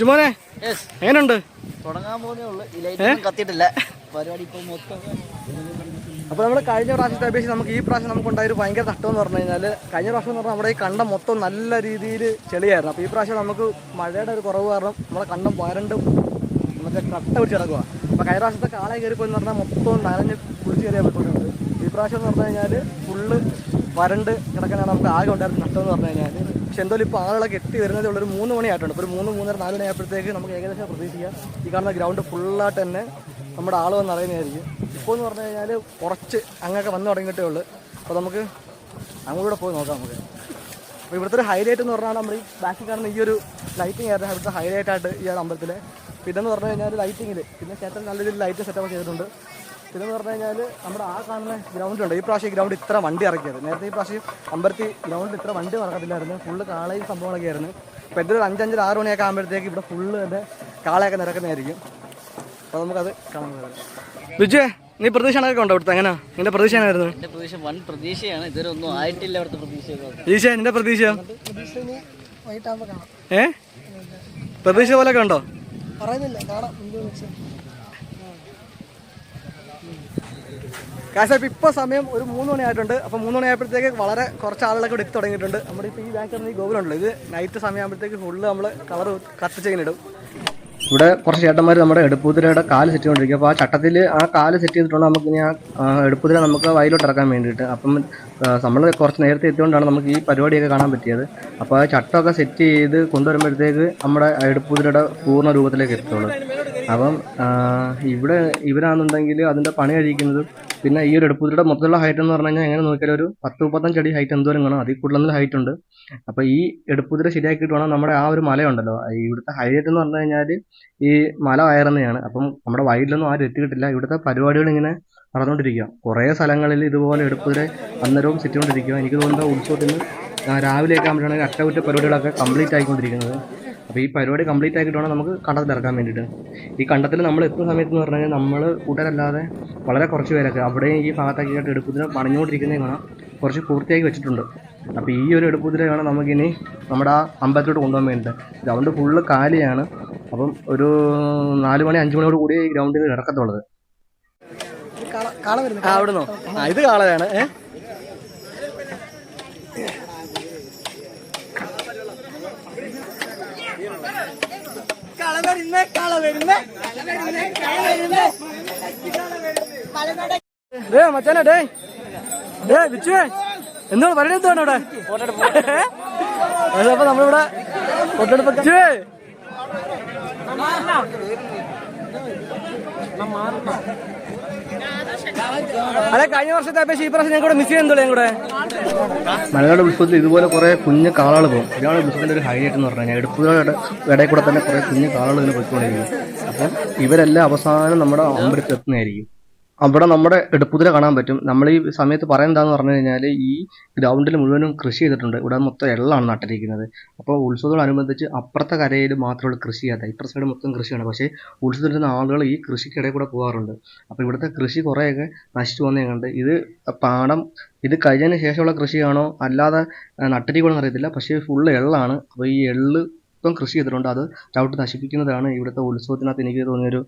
ചുമോനെ എങ്ങനുണ്ട്? എങ്ങനെയുണ്ട് തുടങ്ങാൻ പോകുന്നേ ഉള്ളൂ. ഈ കത്തിയിട്ടില്ല. പരിപാടി ഇപ്പോൾ മൊത്തം അപ്പോൾ നമ്മൾ കഴിഞ്ഞ പ്രാവശ്യത്തെ അപേക്ഷിച്ച് നമുക്ക് ഈ പ്രാവശ്യം നമുക്ക് ഉണ്ടായൊരു ഭയങ്കര തട്ടം എന്ന് പറഞ്ഞു കഴിഞ്ഞാൽ കഴിഞ്ഞ പ്രാവശ്യം എന്ന് പറഞ്ഞാൽ നമ്മുടെ ഈ കണ്ടം മൊത്തം നല്ല രീതിയിൽ ചെളിയായിരുന്നു. അപ്പോൾ ഈ പ്രാവശ്യം നമുക്ക് മഴയുടെ ഒരു കുറവ് കാരണം നമ്മുടെ കണ്ടം വരണ്ട് മറ്റേ കട്ട പിടിച്ച് കിടക്കുക അപ്പോൾ കഴിഞ്ഞ പ്രാവശ്യത്തെ കാളെ കയറിപ്പോയി എന്ന് പറഞ്ഞാൽ മൊത്തം നനഞ്ഞ് കുളിച്ച് കയറിയാൽ പറ്റുന്നുണ്ട് ഈ പ്രാവശ്യം എന്ന് പറഞ്ഞു കഴിഞ്ഞാൽ ഫുള്ള് വരണ്ട് കിടക്കാനാണ് നമുക്ക് ആകെ ഉണ്ടായിരുന്ന നഷ്ടം എന്ന് പറഞ്ഞു കഴിഞ്ഞാൽ പക്ഷെ എന്തായാലും ഇപ്പോൾ ആളുകളൊക്കെ എത്തി വരുന്നതേ ഉള്ളൊരു മൂന്ന് മണിയായിട്ടുണ്ട്. ഒരു മൂന്ന് മൂന്നര നാല് മണി ആയപ്പോഴത്തേക്ക് നമുക്ക് ഏകദേശം പ്രതീക്ഷിക്കാം. ഈ കാണുന്ന ഗ്രൗണ്ട് ഫുള്ളായിട്ട് തന്നെ നമ്മുടെ ആൾ വന്ന് അറിയുന്നതായിരിക്കും. ഇപ്പോൾ എന്ന് പറഞ്ഞു കഴിഞ്ഞാൽ കുറച്ച് അങ്ങൊക്കെ വന്നു തുടങ്ങിയിട്ടേ ഉള്ളൂ. അപ്പോൾ നമുക്ക് അങ്ങോട്ട് പോയി നോക്കാം നമുക്ക്. അപ്പോൾ ഇവിടുത്തെ ഒരു ഹൈലൈറ്റ് എന്ന് പറഞ്ഞാൽ നമ്മൾ ഈ ബാക്കിൽ കാണുന്ന ഈ ഒരു ലൈറ്റിംഗ് ആയിരുന്നു ഇവിടുത്തെ ഹൈലൈറ്റ് ആയിട്ട് ഈ അമ്പലത്തിൽ പിന്നെന്ന് പറഞ്ഞു കഴിഞ്ഞാൽ ലൈറ്റിങ്ങിൽ പിന്നെ ചേട്ടൻ നല്ല രീതിയിൽ ലൈറ്റ് സെറ്റപ്പ് ചെയ്തിട്ടുണ്ട്. പിന്നെന്ന് പറഞ്ഞു കഴിഞ്ഞാൽ നമ്മുടെ ആ കാണുന്ന ഗ്രൗണ്ടുണ്ട് ഈ പ്രാവശ്യം ഗ്രൗണ്ട് ഇത്ര വണ്ടി ഇറക്കിയത്. നേരത്തെ ഈ പ്രാവശ്യം അമ്പലത്തി ഗ്രൗണ്ടിൽ ഇത്ര വണ്ടി ഇറക്കത്തില്ലായിരുന്നു. ഫുള്ള് കാളയും സംഭവങ്ങളൊക്കെ ആയിരുന്നു. ഇപ്പോൾ എന്തൊരു ഒരു അഞ്ചഞ്ചര ആറ് മണിയൊക്കെ ആകുമ്പോഴത്തേക്ക് ഇവിടെ ഫുള്ള് തന്നെ കാളയൊക്കെ നിരക്കുന്നതായിരിക്കും അപ്പോൾ നമുക്കത് കാണാൻ വിജയ് നീ പ്രതീക്ഷണൊക്കെ ഉണ്ടോ ഇവിടുത്തെ? എങ്ങനെയാ? നിന്റെ പ്രതീക്ഷ എങ്ങനെയായിരുന്നു? എന്റെ പ്രതീക്ഷ വൻ പ്രതീക്ഷയാണ്. ഇതുവരെ ഒന്നും ആയിട്ടില്ല അവിടുത്തെ പ്രതീക്ഷ ഈശ നിന്റെ പ്രതീക്ഷ ഏഹ് ഏ? പ്രതീക്ഷ പോലൊക്കെ ഉണ്ടോ? പറയുന്നില്ല. കാണാം. കാശ് ഇപ്പോൾ സമയം ഒരു മൂന്ന് മണിയായിട്ടുണ്ട്. അപ്പൊ അപ്പോൾ മൂന്ന് മണിയായപ്പോഴത്തേക്ക് വളരെ കുറച്ച് ആളുകളൊക്കെ എടുത്ത് തുടങ്ങിയിട്ടുണ്ട്. നമ്മുടെ ഇപ്പോൾ ഈ ബാങ്കിൽ ഈ ഗോപുരമുണ്ടല്ലോ ഇത് നൈറ്റ് സമയമാകുമ്പോഴത്തേക്ക് ഫുള്ള് നമ്മൾ കളർ കത്തിച്ച് ഇങ്ങനെ ഇടും. ഇവിടെ കുറച്ച് ചേട്ടന്മാർ നമ്മുടെ എടുപ്പുതിരയുടെ കാൽ സെറ്റ് ചെയ്തുകൊണ്ടിരിക്കും അപ്പോൾ ആ ചട്ടത്തിൽ ആ കാൽ സെറ്റ് ചെയ്തിട്ടുണ്ട് നമുക്ക് ഇനി ആ എടുപ്പുതിര നമുക്ക് വയലോട്ട് ഇറക്കാൻ വേണ്ടിയിട്ട്. അപ്പം നമ്മൾ കുറച്ച് നേരത്തെ എത്തിയോണ്ടാണ് നമുക്ക് ഈ പരിപാടിയൊക്കെ കാണാൻ പറ്റിയത്. അപ്പോൾ ആ ചട്ടമൊക്കെ സെറ്റ് ചെയ്ത് കൊണ്ടുവരുമ്പോഴത്തേക്ക് നമ്മുടെ എടുപ്പുതിരയുടെ പൂർണ രൂപത്തിലേക്ക് എത്തുള്ളൂ. അപ്പം ഇവിടെ ഇവരാണെന്നുണ്ടെങ്കിൽ അതിന്റെ പണി കഴിക്കുന്നത് പിന്നെ ഈ ഒരു എടുപ്പുതിരുടെ മൊത്തത്തിലുള്ള ഹൈറ്റ് എന്ന് പറഞ്ഞു കഴിഞ്ഞാൽ എങ്ങനെ നോക്കിയാൽ ഒരു പത്ത് മുപ്പത്തഞ്ച് അടി ഹൈറ്റ് എന്തോരം കാണും. അതിൽ കൂടുതൽ ഹൈറ്റ് ഉണ്ട്. അപ്പോൾ ഈ എടുപ്പുതിര ശരിയാക്കിയിട്ട് വേണം നമ്മുടെ ആ ഒരു മലയുണ്ടല്ലോ ഇവിടുത്തെ ഹൈലൈറ്റ് എന്ന് പറഞ്ഞു കഴിഞ്ഞാൽ ഈ മല കയറുന്നതാണ് അപ്പം നമ്മുടെ വയലിലൊന്നും ആരും എത്തിയിട്ടില്ല. ഇവിടുത്തെ പരിപാടികൾ ഇങ്ങനെ നടന്നുകൊണ്ടിരിക്കുക. കുറേ സ്ഥലങ്ങളിൽ ഇതുപോലെ എടുപ്പുതിര അന്നേരവും സിറ്റുകൊണ്ടിരിക്കുക എനിക്ക് തോന്നുന്നത് ഉത്സവത്തിന് രാവിലെ രാവിലെയൊക്കെ ആകുമ്പോഴാണ് അറ്റകുറ്റ പരിപാടികളൊക്കെ കംപ്ലീറ്റ് ആയിക്കൊണ്ടിരിക്കുന്നത്. അപ്പോൾ ഈ പരിപാടി കംപ്ലീറ്റ് ആക്കിയിട്ട് വേണം നമുക്ക് കണ്ടത്തിൽ ഇറക്കാൻ വേണ്ടിയിട്ട്. ഈ കണ്ടത്തിൽ നമ്മൾ എത്തുന്ന സമയത്ത് എന്ന് പറഞ്ഞു കഴിഞ്ഞാൽ നമ്മൾ കൂട്ടരല്ലാതെ വളരെ കുറച്ച് പേരൊക്കെ അവിടെ ഈ ഭാഗത്തൊക്കെ ആയിട്ട് എടുപ്പുതിര പണിഞ്ഞുകൊണ്ടിരിക്കുന്നത് കാണാം കുറച്ച് പൂർത്തിയാക്കി വെച്ചിട്ടുണ്ട്. അപ്പോൾ ഈ ഒരു എടുപ്പുതിരയാണ് നമുക്കിനി നമ്മുടെ ആ അമ്പലത്തിലോട്ട് കൊണ്ടുപോകാൻ വേണ്ടിയിട്ട്. ഗ്രൗണ്ട് ഫുള്ള് കാലിയാണ്. അപ്പം ഒരു നാല് മണി അഞ്ച് മണിയോട് കൂടി ഈ ഗ്രൗണ്ടിൽ ഇറക്കത്തുള്ളത് കാള കാള വരുന്നു. ആ അവിടുന്നോ? ഇത് കാളയാണ്. ഏ കാള വരുന്നേ കാള വരുന്നേ. ഡേ മച്ചാനെ ഡേ ഡേ വിച്ചുവേ. എന്താണ് പറയണെന്താണ് ഇവിടെ അപ്പൊ നമ്മളിവിടെ ഫോട്ടോയെടുപ്പ് വിച്ചുവേ. അതെ കഴിഞ്ഞ വർഷത്തെ അപേക്ഷ ഈ പ്രാവശ്യം ഞങ്ങൾ മിസ് ചെയ്യുന്നുള്ളൂ കൂടെ മലനാട് ഉത്സവത്തിൽ ഇതുപോലെ കുറെ കുഞ്ഞു കാളകൾ പോകും. ഇതാണ് ഉത്സവത്തിന്റെ ഒരു ഹൈലൈറ്റ് എന്ന് പറഞ്ഞാൽ. എടുപ്പുകളുടെ ഇടയിൽ കൂടെ തന്നെ കുറെ കുഞ്ഞു കാളകൾ ഇങ്ങനെ പോയിക്കൊണ്ടിരിക്കും അപ്പം ഇവരെല്ലാം അവസാനം നമ്മുടെ അമ്പലത്തിൽ എത്തുന്നതായിരിക്കും. അവിടെ നമ്മുടെ എടുപ്പുതിരെ കാണാൻ പറ്റും. നമ്മൾ ഈ സമയത്ത് പറയുന്നതാന്ന് പറഞ്ഞു കഴിഞ്ഞാൽ ഈ ഗ്രൗണ്ടിൽ മുഴുവനും കൃഷി ചെയ്തിട്ടുണ്ട്. ഇവിടെ മൊത്തം എള്ളാണ് നട്ടിരിക്കുന്നത്. അപ്പോൾ ഉത്സവത്തോടനുബന്ധിച്ച് അപ്പുറത്തെ കരയിൽ മാത്രമുള്ള കൃഷി ചെയ്യാത്ത. ഇപ്പുറത്തെ സൈഡ് മൊത്തം കൃഷിയാണ്. പക്ഷേ ഉത്സവത്തിൽ നിന്ന് ആളുകൾ ഈ കൃഷിക്കിടയിൽ കൂടെ പോകാറുണ്ട്. അപ്പോൾ ഇവിടുത്തെ കൃഷി കുറേയൊക്കെ നശിച്ചു പോകുന്നത് കണ്ട് ഇത് പാടം ഇത് കഴിഞ്ഞതിന് ശേഷമുള്ള കൃഷിയാണോ? അല്ലാതെ നട്ടിരിക്കണമെന്ന് അറിയത്തില്ല. പക്ഷേ ഫുള്ള് എള്ളാണ്. അപ്പോൾ ഈ എള്ള് ഇപ്പം കൃഷി ചെയ്തിട്ടുണ്ട്. അത് ചവിട്ട് നശിപ്പിക്കുന്നതാണ് ഇവിടുത്തെ ഉത്സവത്തിനകത്ത് എനിക്ക് തോന്നിയൊരു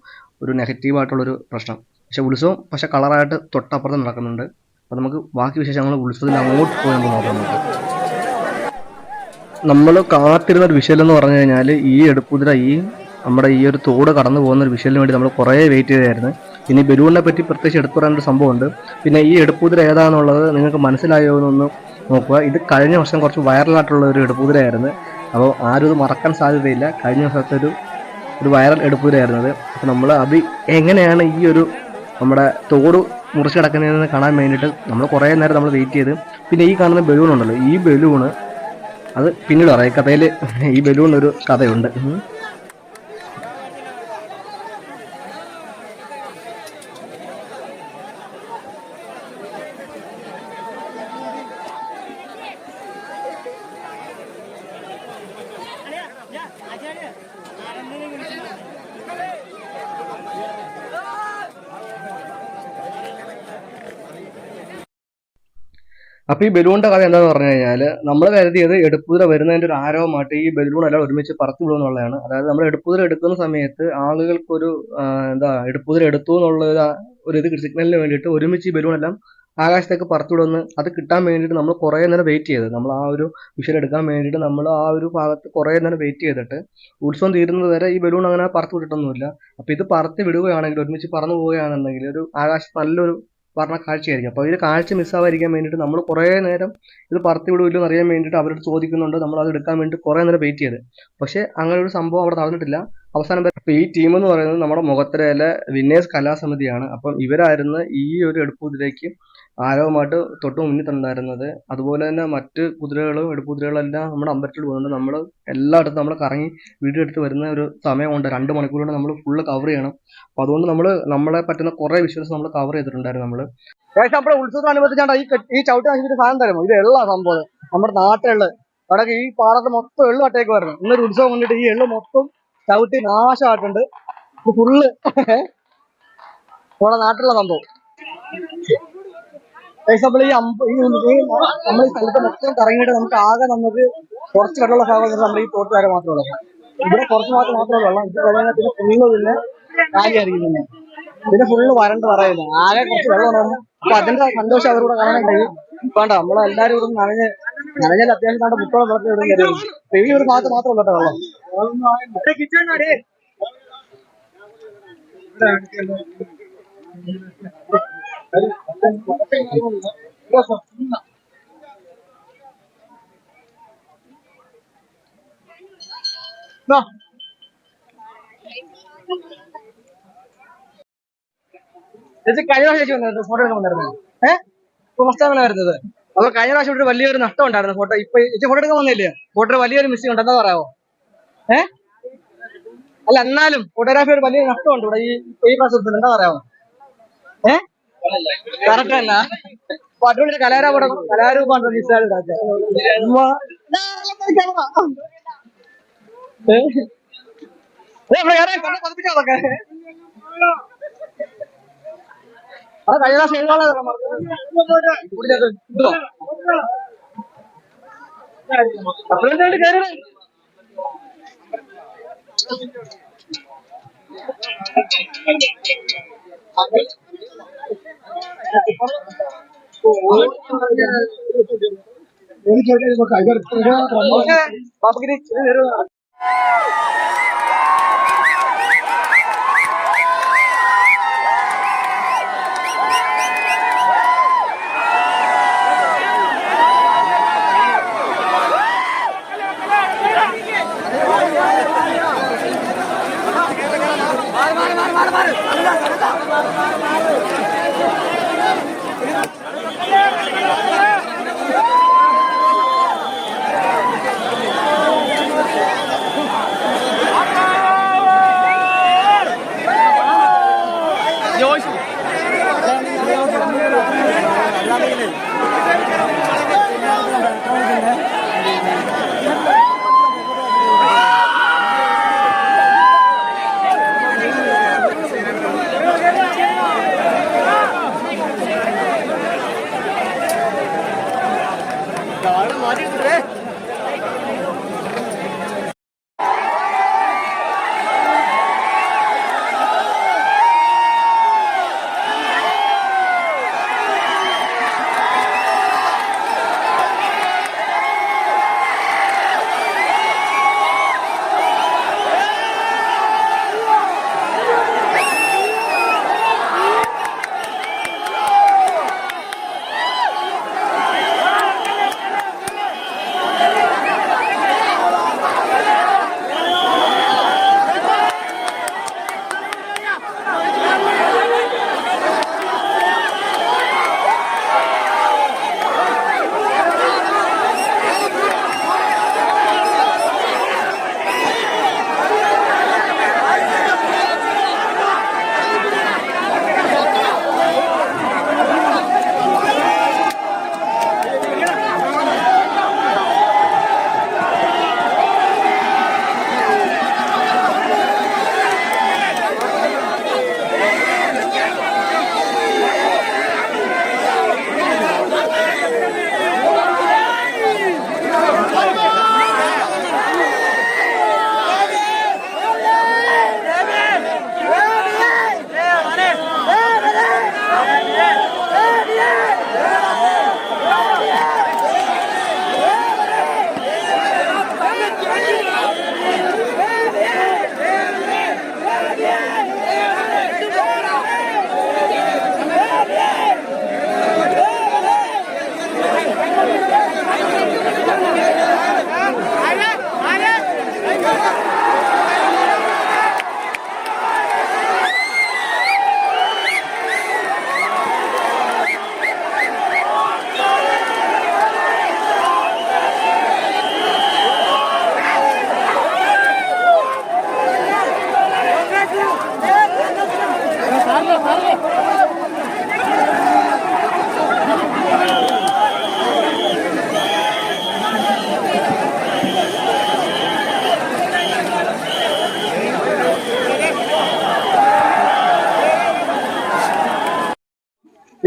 ഒരു നെഗറ്റീവായിട്ടുള്ളൊരു പ്രശ്നം. പക്ഷെ ഉത്സവം പക്ഷേ കളറായിട്ട് തൊട്ടപ്പുറത്ത് നടക്കുന്നുണ്ട്. അപ്പോൾ നമുക്ക് ബാക്കി വിശേഷങ്ങൾ ഉത്സവത്തിൽ അങ്ങോട്ട് പോയി നമുക്ക് നോക്കാം നമുക്ക്. നമ്മൾ കാത്തിരുന്ന ഒരു വിഷയം എന്ന് പറഞ്ഞു കഴിഞ്ഞാൽ ഈ എടുപ്പുതിര ഈ നമ്മുടെ ഈ ഒരു തോട് കടന്നു പോകുന്ന ഒരു വിഷയത്തിന് വേണ്ടി നമ്മൾ കുറേ വെയിറ്റ് ചെയ്തായിരുന്നു. ഇനി ബലൂണിനെ പറ്റി പ്രത്യേകിച്ച് എടുത്തു പറയാനൊരു സംഭവമുണ്ട് പിന്നെ ഈ എടുപ്പുതിര ഏതാണെന്നുള്ളത് നിങ്ങൾക്ക് മനസ്സിലായോ എന്നൊന്ന് നോക്കുക. ഇത് കഴിഞ്ഞ വർഷം കുറച്ച് വൈറലായിട്ടുള്ള ഒരു എടുപ്പുതിരയായിരുന്നു. അപ്പോൾ ആരും ഇത് മറക്കാൻ സാധ്യതയില്ല. കഴിഞ്ഞ ദിവസത്തെ ഒരു ഒരു വൈറൽ എടുപ്പുതിരയായിരുന്നു അത്. അപ്പോൾ നമ്മൾ അത് എങ്ങനെയാണ് ഈ ഒരു നമ്മുടെ തോട് മുറിച്ച് കിടക്കുന്നതെന്ന് കാണാൻ വേണ്ടിയിട്ട് നമ്മൾ കുറേ നേരം നമ്മൾ വെയിറ്റ് ചെയ്ത്. പിന്നെ ഈ കാണുന്ന ബലൂൺ ഉണ്ടല്ലോ ഈ ബലൂണ് അത് പിന്നീട് പറയാം കഥയിൽ ഈ ബലൂണിന് ഒരു കഥയുണ്ട്. അപ്പൊ ഈ ബലൂണിന്റെ കഥ എന്താന്ന് പറഞ്ഞു കഴിഞ്ഞാൽ നമ്മൾ കരുതിയത് എടുപ്പുതിര വരുന്നതിന്റെ ഒരു ആരവമായിട്ട് ഈ ബലൂൺ എല്ലാം ഒരുമിച്ച് പറത്തി വിടുമെന്നുള്ളതാണ് അതായത് നമ്മൾ എടുപ്പുതിര എടുക്കുന്ന സമയത്ത് ആളുകൾക്കൊരു എന്താ എടുപ്പുതിര എടുത്തു എന്നുള്ള ഒരു ഇത് സിഗ്നലിന് വേണ്ടിയിട്ട് ഒരുമിച്ച് ഈ ബലൂൺ എല്ലാം ആകാശത്തേക്ക് പറത്തിവിടുമെന്ന് അത് കിട്ടാൻ വേണ്ടിയിട്ട് നമ്മൾ കുറേ നേരം വെയിറ്റ് ചെയ്തത്. നമ്മൾ ആ ഒരു വിഷയം എടുക്കാൻ വേണ്ടിയിട്ട് നമ്മൾ ആ ഒരു ഭാഗത്ത് കുറേ നേരം വെയിറ്റ് ചെയ്തിട്ട് ഉത്സവം തീരുന്നത് വരെ ഈ ബലൂൺ അങ്ങനെ പറത്തു വിട്ടിട്ടൊന്നുമില്ല അപ്പൊ ഇത് പറത്തി വിടുകയാണെങ്കിൽ ഒരുമിച്ച് പറന്നു പോവുകയാണെന്നുണ്ടെങ്കിൽ ഒരു ആകാശത്ത് നല്ലൊരു പറഞ്ഞ കാഴ്ചയായിരിക്കും. അപ്പോൾ ഇതിൽ കാഴ്ച മിസ്സാവാതിരിക്കാൻ വേണ്ടിയിട്ട് നമ്മൾ കുറേ നേരം ഇത് പറത്തി വിടുമല്ലോ എന്ന് അറിയാൻ വേണ്ടിയിട്ട് അവരോട് ചോദിക്കുന്നുണ്ട്. നമ്മൾ അത് എടുക്കാൻ വേണ്ടി കുറേ നേരം വെയിറ്റ് ചെയ്ത്. പക്ഷേ അങ്ങനെ ഒരു സംഭവം അവിടെ നടന്നിട്ടില്ല. അവസാനം ഈ ടീം എന്ന് പറയുന്നത് നമ്മുടെ മുഖത്തരയിലെ വിന്നേഴ്സ് കലാസമിതിയാണ്. അപ്പം ഇവരായിരുന്നു ഈ ഒരു എടുപ്പുതിരയ്ക്ക് ആരവമായിട്ട് തൊട്ട് മുന്നിൽ തന്നിരുന്നത്. അതുപോലെ തന്നെ മറ്റ് കുതിരകളും എടുപ്പുതിരകളെല്ലാം നമ്മുടെ അമ്പലത്തിൽ പോകുന്നുണ്ട്. നമ്മൾ എല്ലായിടത്തും നമ്മൾ കറങ്ങി വീഡിയോ എടുത്ത് വരുന്ന ഒരു സമയമുണ്ട്. രണ്ട് മണിക്കൂർ നമ്മൾ ഫുള്ള് കവർ ചെയ്യണം. അപ്പൊ അതുകൊണ്ട് നമ്മൾ നമ്മളെ പറ്റുന്ന കുറേ വിഷ്വൽസ് നമ്മൾ കവർ ചെയ്തിട്ടുണ്ടായിരുന്നു നമ്മൾ ഏകദേശം നമ്മുടെ ഉത്സവത്തോടനുബന്ധിച്ചാണ്ട് ഈ ഈ ചവിട്ടി നശിപ്പിച്ച സാധനം തരുമോ ഇത് എല്ലാ സംഭവം. നമ്മുടെ നാട്ടിലുള്ള അവിടെ ഈ പാടത്ത് മൊത്തം എള്ളു അട്ടേക്ക് വരുന്നു. ഇന്നൊരു ഉത്സവം കൊണ്ടിട്ട് ഈ എള്ളു മൊത്തം ചവിട്ടി നാശമായിട്ടുണ്ട്. ഫുള്ള് നമ്മുടെ നാട്ടിലുള്ള സംഭവം. ഈ നമ്മൾ ഈ സ്ഥലത്ത് മൊത്തം കറങ്ങിയിട്ട് നമുക്ക് ആകെ നമുക്ക് കുറച്ച് വെള്ളമുള്ള ഭാഗം നമ്മുടെ ഈ തോട്ടുകാരെ മാത്രമേ ഉള്ളൂ. ഇവിടെ കുറച്ച് ഭാഗത്ത് മാത്രമേ വെള്ളം ഇത് കഴിഞ്ഞാൽ പിന്നെ ഫുള്ള് പിന്നെ കാലിയായിരിക്കും പിന്നെ. പിന്നെ ഫുള്ള് വരണ്ട് പറയുന്നത് ആകെ കുറച്ച് വെള്ളം അപ്പൊ അതിന്റെ സന്തോഷം അവരോട് കാണാനുണ്ടായി വേണ്ട നമ്മളെല്ലാരും ഇവിടെ നനഞ്ഞ് നനഞ്ഞാൽ അത്യാവശ്യം കണ്ട മുട്ടോളം വെള്ളത്തിൽ ഇവിടെ കയറി അപ്പൊ ഒരു ഭാഗത്ത് മാത്രം ഉള്ളട്ടെ വെള്ളം. ചേച്ചി കഴിഞ്ഞ പ്രാവശ്യം ഫോട്ടോ എടുക്കാൻ വന്നായിരുന്നു ഏഹ് ഫസ്റ്റ് വരുന്നത്? അപ്പൊ കഴിഞ്ഞ പ്രാവശ്യം ഇവിടെ വലിയൊരു നഷ്ടം ഉണ്ടായിരുന്നു ഫോട്ടോ ഇപ്പൊ ചേച്ചി ഫോട്ടോ എടുക്കാൻ വന്നില്ലേ? ഫോട്ടോ വലിയൊരു മിസ്സിംഗ് ഉണ്ട് എന്താ പറയാവോ? ഏഹ് അല്ല എന്നാലും ഫോട്ടോഗ്രാഫി ഒരു വലിയൊരു നഷ്ടമുണ്ട് ഇവിടെ ഈ ഈ എന്താ പറയാവോ? ഏ? കറക്റ്റ് അല്ല അപ്പൊ അടിപൊളി കലാരൂപം കലാരൂപമാണ് പതിപ്പിച്ചതൊക്കെ അത് കഴിഞ്ഞ বাপগিরি मार मार मार मार मार मार मार मार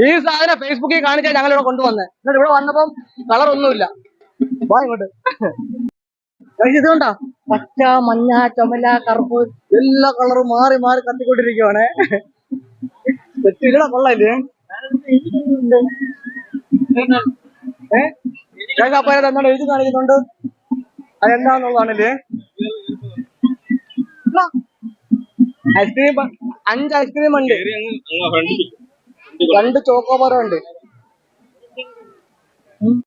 ഈ സാധനം ഫേസ്ബുക്കിൽ കാണിച്ചാൽ ഞങ്ങൾ ഇവിടെ കൊണ്ടുവന്നേ. എന്നിട്ട് ഇവിടെ വന്നപ്പം കളർ ഒന്നുമില്ല. വാ ഇങ്ങോട്ട്. Guys, ഇത് പച്ച മഞ്ഞ ചുമല കറുപ്പ് എല്ലാ കളറും മാറി മാറി കത്തിക്കൊണ്ടിരിക്കുവാണ്. ഇവിടെ കൊള്ളല്ലേ? അപ്പൊ എന്നോട് എഴുതി കാണിക്കുന്നുണ്ട്? അതെന്താന്നുള്ളതാണല്ലേ? ഐസ്ക്രീം അഞ്ച് ഐസ്ക്രീം ഉണ്ട്. രണ്ട് ചോക്കോബാറും ഉണ്ട്